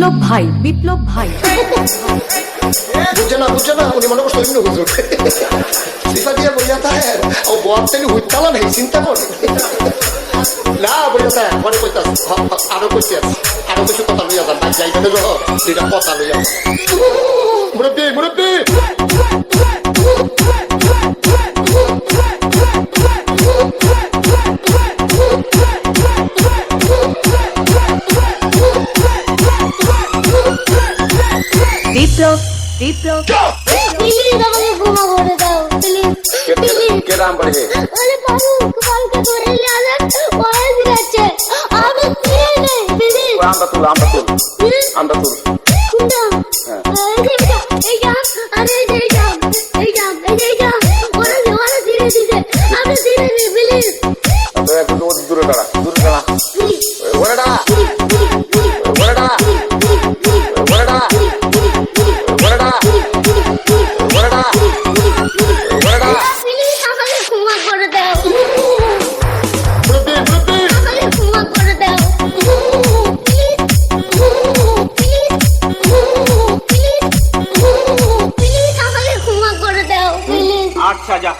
বিপ্লব ভাই বিপ্লব ভাই। বুঝে না বুঝে না, উনি মনে করছে অন্য হুজুর সিফা চিন্তা করে। না বলিয়া তাহের মনে আরও কিছু কথা লইয়া যান যাই যাইবে রহ কথা লইয়া। Diplo, Diplo. ஐம்பத்தூர் ஐம்பத்தூர் ஐம்பத்தூர் 大家